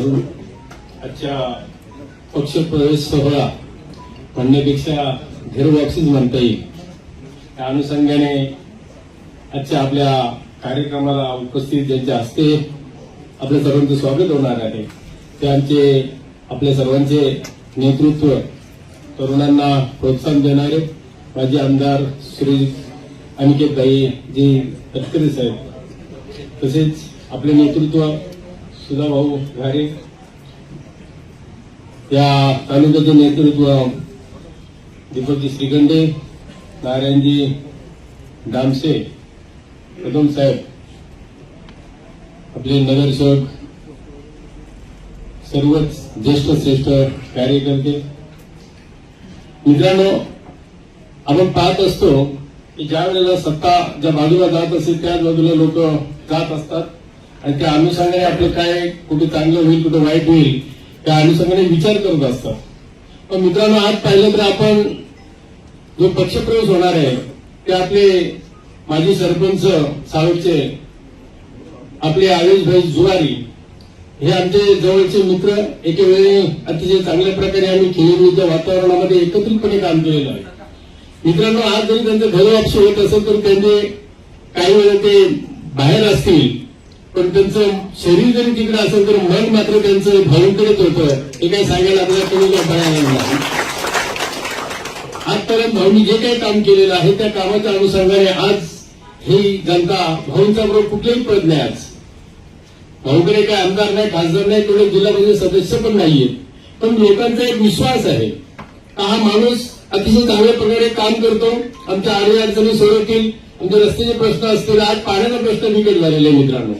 म्हणून आजच्या पक्षप्रवेश सोहळा म्हणण्यापेक्षा घरवापसीच म्हणता येईल. त्या अनुषंगाने आजच्या आपल्या कार्यक्रमाला उपस्थित ज्यांच्या हस्ते आपल्या सर्वांचं स्वागत होणार आहे ते आमचे आपल्या सर्वांचे नेतृत्व तरुणांना प्रोत्साहन देणारे माजी आमदार श्री अनिकेत भाई जी तटकरे साहेब तसेच आपले नेतृत्व सुधाभाऊ घारे या तालुक्याचं नेतृत्व दीपकजी श्रीगंडे नारायणजी डामसे कदम साहेब आपले नगरसेवक सर्वच ज्येष्ठ श्रेष्ठ कार्यकर्ते. मित्रांनो आपण पाहत असतो की ज्या वेळेला सत्ता ज्या बाजूला जात असेल त्याच बाजूला लोक जात असतात. आणि त्या अनुषंगाने आपलं काय कुठे चांगलं होईल कुठे वाईट होईल त्या अनुषंगाने विचार करत असतात. पण मित्रांनो आज पाहिलं तर आपण जो पक्षप्रवेश होणार आहे ते आपले माजी सरपंच सावडचे आपले आवेशभाई जुवारी हे आमचे जवळचे मित्र एके वेळी अतिशय चांगल्या प्रकारे आम्ही खेळीच्या वातावरणामध्ये एकत्रितपणे काम केलेलं आहे. मित्रांनो आज जरी त्यांचं घर होत असेल तर त्यांचे काही वेळा ते बाहेर असतील पण त्यांचं शरीर जरी तिकडे असेल तर मन मात्र त्यांचं भाऊंकडेच होतं हे काय सांगायला आपल्याला कोणी नाही. आजपर्यंत भाऊनी जे काही काम केलेलं आहे त्या कामाच्या अनुषंगाने आज ही जनता भाऊंचा बरोबर कुठलेही पद नाही आज. भाऊकडे काय आमदार नाही खासदार नाही तेवढे जिल्हा परिषद सदस्य पण नाहीये. पण लोकांचा एक विश्वास आहे. हा माणूस अतिशय चांगल्या प्रकारे काम करतो? आमच्या आडी अडचणी सोडवतील. आमचे रस्त्याचे प्रश्न असतील. आज पाण्याचा प्रश्न बिकट झालेला आहे मित्रांनो.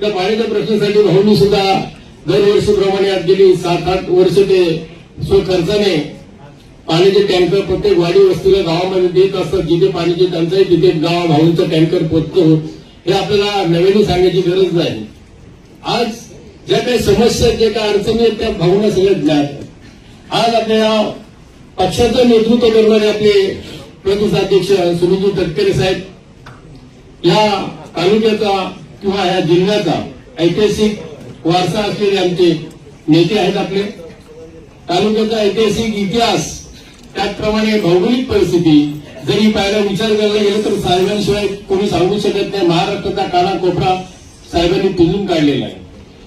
त्या पाण्याच्या प्रश्नासाठी भाऊनी सुद्धा दरवर्षीप्रमाणे आज गेली सात आठ वर्ष ते स्वखर्चाने पाण्याचे टँकर प्रत्येक वाडी वस्तीला गावामध्ये देत असतात. जिथे पाण्याची टंचाई तिथे गाव भाऊंचा टँकर पोचतो. हे आपल्याला नव्याने सांगायची गरज नाही. आज ज्या काही समस्या ज्या काही अडचणी आहेत त्या भाऊंना सगळ्यात ज्ञात आज आपल्या पक्षाचं नेतृत्व करणारे आपले प्रदेशाध्यक्ष सुनीलजी तटकरे साहेब या तालुक्याचा किंवा या जिल्ह्याचा ऐतिहासिक वारसा असलेले आमचे नेते आहेत आपले. तालुक्याचा ऐतिहासिक इतिहास त्याचप्रमाणे भौगोलिक परिस्थिती जरी पाहायला विचार करायला गेला तर साहेबांशिवाय कोणी सांगू शकत नाही. महाराष्ट्राचा काना कोपरा साहेबांनी पिजून काढलेला आहे.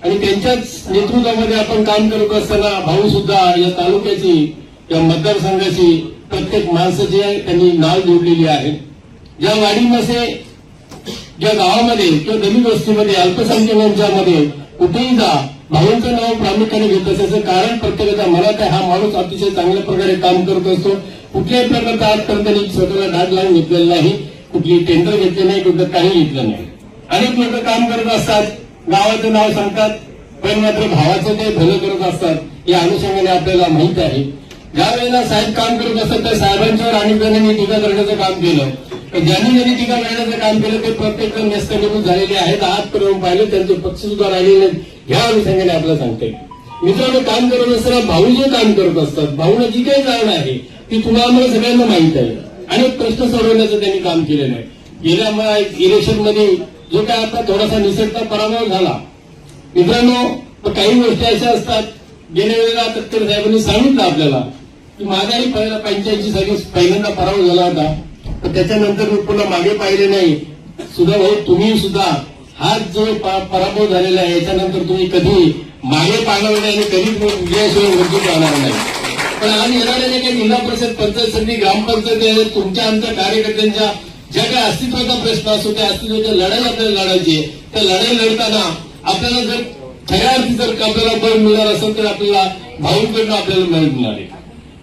आणि त्यांच्याच नेतृत्वामध्ये आपण काम करत असताना भाऊ सुद्धा या तालुक्याची या मतदारसंघाची प्रत्येक माणसं जी आहे त्यांनी नाव जोडलेली आहे. ज्या वाडीमध्ये ज्या गावामध्ये किंवा दलित वस्तीमध्ये अल्पसंख्याकांच्यामध्ये कुठेही जा भाऊंचं नाव प्रामुख्याने घेत असायचं कारण प्रत्येकाच्या मनात आहे हा माणूस अतिशय चांगल्या प्रकारे काम करत असतो. कुठल्याही प्रकारचा आजपर्यंत त्यांनी स्वतःला डाग लावून घेतलेला नाही. कुठली टेंडर घेतले नाही कुठलं काही घेतलं नाही. अनेक लोक काम करत असतात गावाचं नाव सांगतात पण मात्र भावाचं ते भलं करत असतात. या अनुषंगाने आपल्याला माहीत आहे. ज्या वेळेला साहेब काम करत असतात त्या साहेबांच्यावर अनेक जणांनी टीका करण्याचं काम केलं. ज्यांनी ज्यांनी टीका करण्याचं काम केलं ते प्रत्येक जण नेस्तनिभूत झालेले आहेत. आजपर्यंत पाहिलं त्यांचे पक्ष सुद्धा राहिलेले नाहीत. ह्या अनुषंगाने आपल्याला सांगते. मित्रांनो काम करत असताना भाऊ जे काम करत असतात भाऊला जी काही कारण आहे ती तुम्हाला आम्हाला सगळ्यांना माहीत आहे. अनेक प्रश्न सोडवण्याचं त्यांनी काम केलेलं आहे. गेल्या इलेक्शनमध्ये जो काय आता थोडासा निसटता पराभव झाला. मित्रांनो काही गोष्टी अशा असतात गेल्या वेळेला तत्कर साहेबांनी सांगितलं आपल्याला की माझाही पहिला पंच्याऐंशी साली पहिल्यांदा पराभव झाला होता. त्याच्यानंतर मी पुन्हा मागे पाहिले नाही. सुद्धा भाऊ तुम्ही सुद्धा हा जो पराभव झालेला आहे याच्यानंतर तुम्ही कधी मागे पाहणार नाही आणि कधीच विजयाशिवाय वंचित राहणार नाही. पण आज येणाऱ्या काही जिल्हा परिषद पंचायत समिती ग्रामपंचायती आहेत तुमच्या आमच्या कार्यकर्त्यांच्या ज्या काही अस्तित्वाचा प्रश्न असतो त्या अस्तित्वाच्या लढाई आपल्याला लढायची आहे. त्या लढाई लढताना आपल्याला जर खऱ्या अर्थी जर आपल्याला बळ मिळणार असेल तर आपल्याला भाऊंकडनं आपल्याला मदत मिळणार आहे.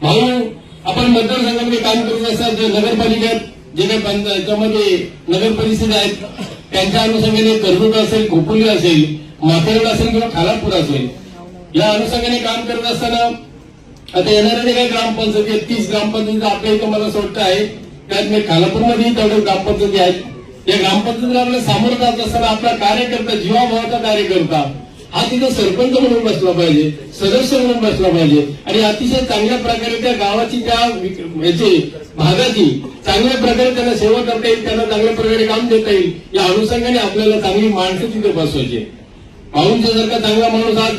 भाऊ आपण मतदारसंघामध्ये काम करत असाल जे नगरपालिकेत जे काही याच्यामध्ये नगर परिषद आहेत त्यांच्या अनुषंगाने करबूट असेल खोपोली असेल माथेरोड असेल किंवा खालापूर असेल या अनुषंगाने काम करत असताना आता येणाऱ्या जे काही ग्रामपंचायती आहेत तीस ग्रामपंचायती आपल्या इथं मला असं वाटतं आहे त्यात मी खालापूरमध्येही तेवढ्या ग्रामपंचायती आहेत. या ग्रामपंचायतीला आपल्याला सामोरं जात असताना आपला कार्यकर्ता जीवाभावाचा कार्यकर्ता हा तिथं सरपंच म्हणून बसला पाहिजे सदस्य म्हणून बसला पाहिजे. आणि अतिशय चांगल्या प्रकारे त्या गावाची त्या याची भागाची चांगल्या प्रकारे त्यांना सेवा करता येईल त्यांना चांगल्या प्रकारे काम देता येईल या अनुषंगाने आपल्याला चांगली माणसं तिथे बसवायची भाऊंचा जर का चांगला माणूस आज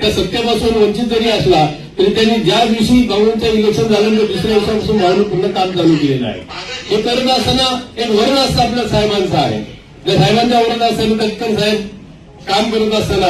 त्या सत्तेपासून वंचित जरी असला तरी त्यांनी ज्या दिवशी भाऊंचं इलेक्शन झालं दुसऱ्या दिवसापासून माणूस पूर्ण काम चालू केलेलं आहे. हे करत असताना एक वरण असतं आपल्या साहेबांचं आहे. त्या साहेबांच्या वरत असताना तत्कर साहेब काम करत असताना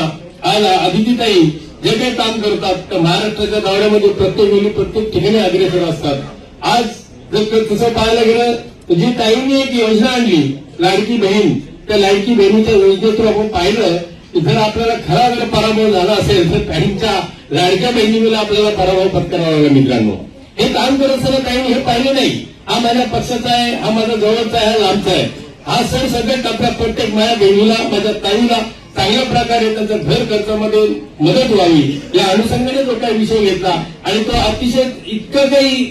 आज अदितीताई जे काही काम करतात तर महाराष्ट्राच्या दौऱ्यामध्ये प्रत्येक वेळी प्रत्येक ठिकाणी अग्रेसर असतात. आज जर तसं पाहायला गेलं तर जी ताईंनी एक योजना आणली लाडकी बहीण त्या लाडकी बहिणीच्या योजनेतून आपण पाहिलं की जर आपल्याला खरा जर पराभव झाला असेल तर ताईंच्या लाडक्या बहिणीला आपल्याला पराभव पत्करावा लागला मित्रांनो. हे काम करत असताना ताईंनी हे पाहिलं नाही. हा माझ्या पक्षाचा आहे हा माझा जवळचा आहे हा लांबचा आहे. हा सण सगळ्या टप्प्यात प्रत्येक माझ्या बहिणीला माझ्या ताईला चांगल्या प्रकारे त्यांच्या घर खर्चामध्ये मदत व्हावी या अनुषंगाने जो काही विषय घेतला. आणि तो अतिशय इतकं काही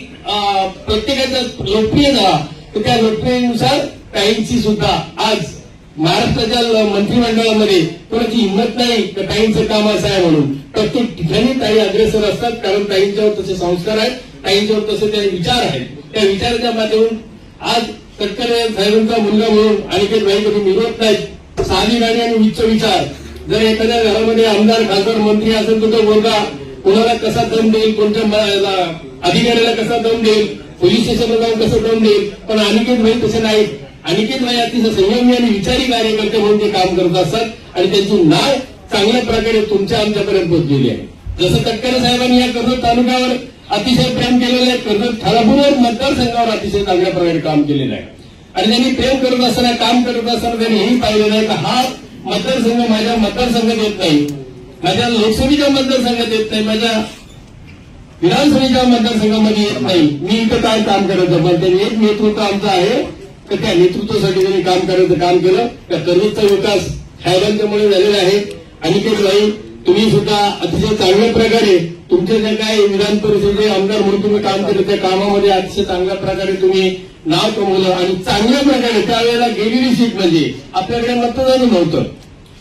प्रत्येकाचा लोकप्रिय झाला. तर त्या लोकप्रियनुसार काहींची सुद्धा आज महाराष्ट्राच्या मंत्रिमंडळामध्ये कोणाची हिंमत नाही तर ताईंचं काम असं आहे म्हणून. प्रत्येक ठिकाणी ताई अग्रेसर असतात कारण ताईंच्यावर तसे संस्कार आहेत ताईंच्यावर तसे त्या विचार आहेत. त्या विचाराच्या माध्यमातून आज तटकरे साहेबांचा मुलगा म्हणून आणि काही कधी निरोप नाहीत. साधी गाणी आणि उच्च विचार. जर एखाद्या घरामध्ये आमदार खासदार मंत्री असेल तर तो बोलता कोणाला कसा दम देईल कोणत्या अधिकाऱ्याला कसा दम देईल पोलीस स्टेशनला जाऊन कसं दम देईल? पण अनिकेत भाई तसे नाहीत. अनिकेत भाई अतिशय संयमी आणि विचारी कार्यकर्ते म्हणून ते काम करत असतात आणि त्यांची नाव चांगल्या प्रकारे तुमच्या आमच्यापर्यंत पोहोचलेली आहे. जसं तटकरे साहेबांनी या कर्जत तालुक्यावर अतिशय प्रेम केलेलं आहे कर्जत खालापूरवर मतदारसंघावर अतिशय चांगल्या प्रकारे काम केलेलं आहे. आणि त्यांनी प्रेम करत असताना काम करत असताना त्यांनी हेही पाहिलं नाही का हा मतदारसंघ माझ्या मतदारसंघात येत नाही. माझ्या लोकसभेच्या मतदारसंघात येत नाही. माझ्या विधानसभेच्या मतदारसंघामध्ये येत नाही. मी इथं काय काम करायचं? पण त्यांनी एक नेतृत्व आमचं आहे. तर त्या नेतृत्वासाठी त्यांनी काम करायचं काम केलं. त्या कर्जतचा विकास साहेबांच्यामुळे झालेला आहे. अनिकेत भाई तुम्ही सुद्धा अतिशय चांगल्या प्रकारे तुमचे जे काही विधान परिषदेचे आमदार म्हणून तुम्ही काम केलं त्या कामामध्ये अतिशय चांगल्या प्रकारे तुम्ही नाव कमवलं आणि चांगल्या प्रकारे त्यावेळेला गेलेली सीट म्हणजे आपल्याकडे मतदान नव्हतं.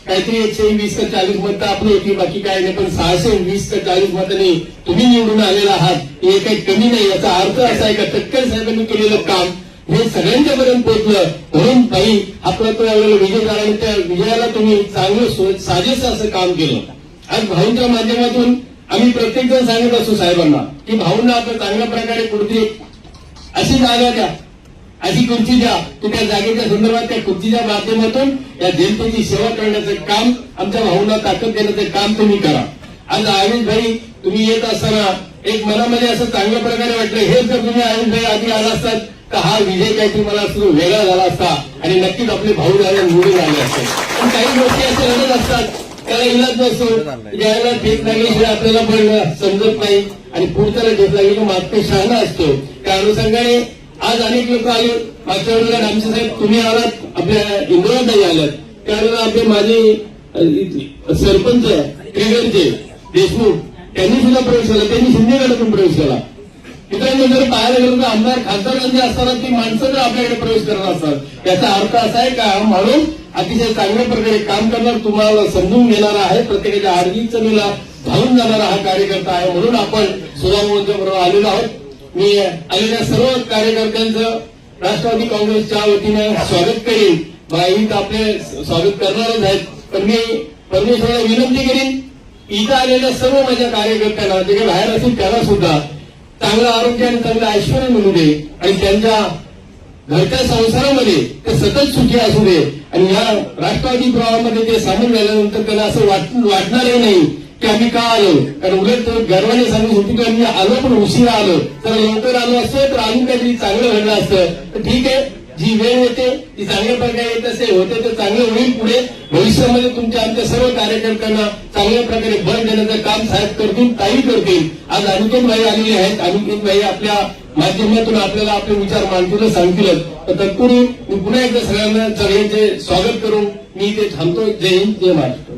काहीतरी एकशे वीस का चाळीस मत आपली होती बाकी काय नाही पण सहाशे वीस का चाळीस मतांनी तुम्ही निवडून आलेला आहात हे काही कमी नाही याचा अर्थ असा आहे का टक्कर साहेबांनी केलेलं काम हे सगळ्यांच्या पर्यंत पोहोचलं म्हणून काही आपल्या तो विजय झाला आणि त्या विजयाला तुम्ही चांगलं सो- साजेसं असं काम केलं. आज भाऊंच्या माध्यमातून आम्ही प्रत्येक जण सांगत असतो साहेबांना की भाऊंना आता चांगल्या प्रकारे कुर्ती अशी जागा द्या अशी खुर्ची द्या. की त्या जागेच्या संदर्भात त्या खुर्चीच्या माध्यमातून या जनतेची सेवा करण्याचं काम आमच्या भाऊंना ताकद देण्याचं काम तुम्ही करा. आज आयुष भाई तुम्ही येत असताना एक मनामध्ये असं चांगल्या प्रकारे वाटलं हेच जर तुम्ही आयुष भाई आधी आला असतात तर हा विजय काहीतरी मला असतो वेगळा झाला असता आणि नक्कीच आपले भाऊ झाले निवडून आले असते. पण काही गोष्टी असे घडत असतात त्याला इलाज नसतो ज्यावेळेला ठेप लागल्याशिवाय आपल्याला पण समजत नाही आणि पुढच्याला घेत लागली मागतो शहाणा असतो. त्या अनुषंगाने आज अनेक लोक आले. मागच्या वेळेला आमचे साहेब तुम्ही आलात. आपल्या इंद्राताई आल्यात. त्यावेळेला आपले माझे सरपंच ट्रिगरचे देशमुख त्यांनी सुद्धा प्रवेश केला. त्यांनी शिंदेगडातून प्रवेश केला. मित्रांनो जर पाहायला गेलो तर आमदार खासदारांचे असताना ती माणसं जर आपल्याकडे प्रवेश करत असतात. याचा अर्थ असा आहे का म्हणून अतिशय चांगल्या प्रकारे काम करणार तुम्हाला समजून घेणारा आहे प्रत्येकाच्या आर्थिक चमीला धावून जाणारा हा कार्यकर्ता आहे. म्हणून आपण सुधामोहनच्या बरोबर आलेलो आहोत. मी आलेल्या सर्व कार्यकर्त्यांचं राष्ट्रवादी काँग्रेसच्या वतीनं स्वागत करीन. बाईत आपले स्वागत करणारच आहेत. पण मी परमेश्वराला विनंती करीन इथं आलेल्या सर्व माझ्या कार्यकर्त्यांना जे काही बाहेर असतील त्यांना सुद्धा चांगलं आरोग्य आणि चांगलं ऐश्वर मिळू दे आणि त्यांच्या घरच्या संसारामध्ये ते सतत सुखी असू दे. आणि या राष्ट्रवादी प्रवाहामध्ये ते सामील झाल्यानंतर त्यांना असं वाट वाटणारही नाही की आम्ही का आलो? कारण उलट तर गर्वाने सांगू शकतो की आम्ही आलो पण उशिरा आलो. तर लवकर आलो असतो तर अजून काहीतरी चांगलं घडलं असतं. तर ठीक आहे जी वेळ येते ती चांगल्या प्रकारे येत असे होते तर चांगलं होईल पुढे. भविष्यामध्ये तुमच्या आमच्या सर्व कार्यकर्त्यांना चांगल्या प्रकारे बळ देण्याचं काम साहेब करतील ताई करतील. आज अनुकेत भाई आलेले आहेत. अनुकेत भाई आपल्या माध्यमातून आपल्याला आपले विचार मांडतील सांगतीलच. तर तत्पूर्वी मी पुन्हा एकदा सगळ्यांना सगळ्यांचे स्वागत करून मी इथे थांबतो जय हिंद जय महाराष्ट्र.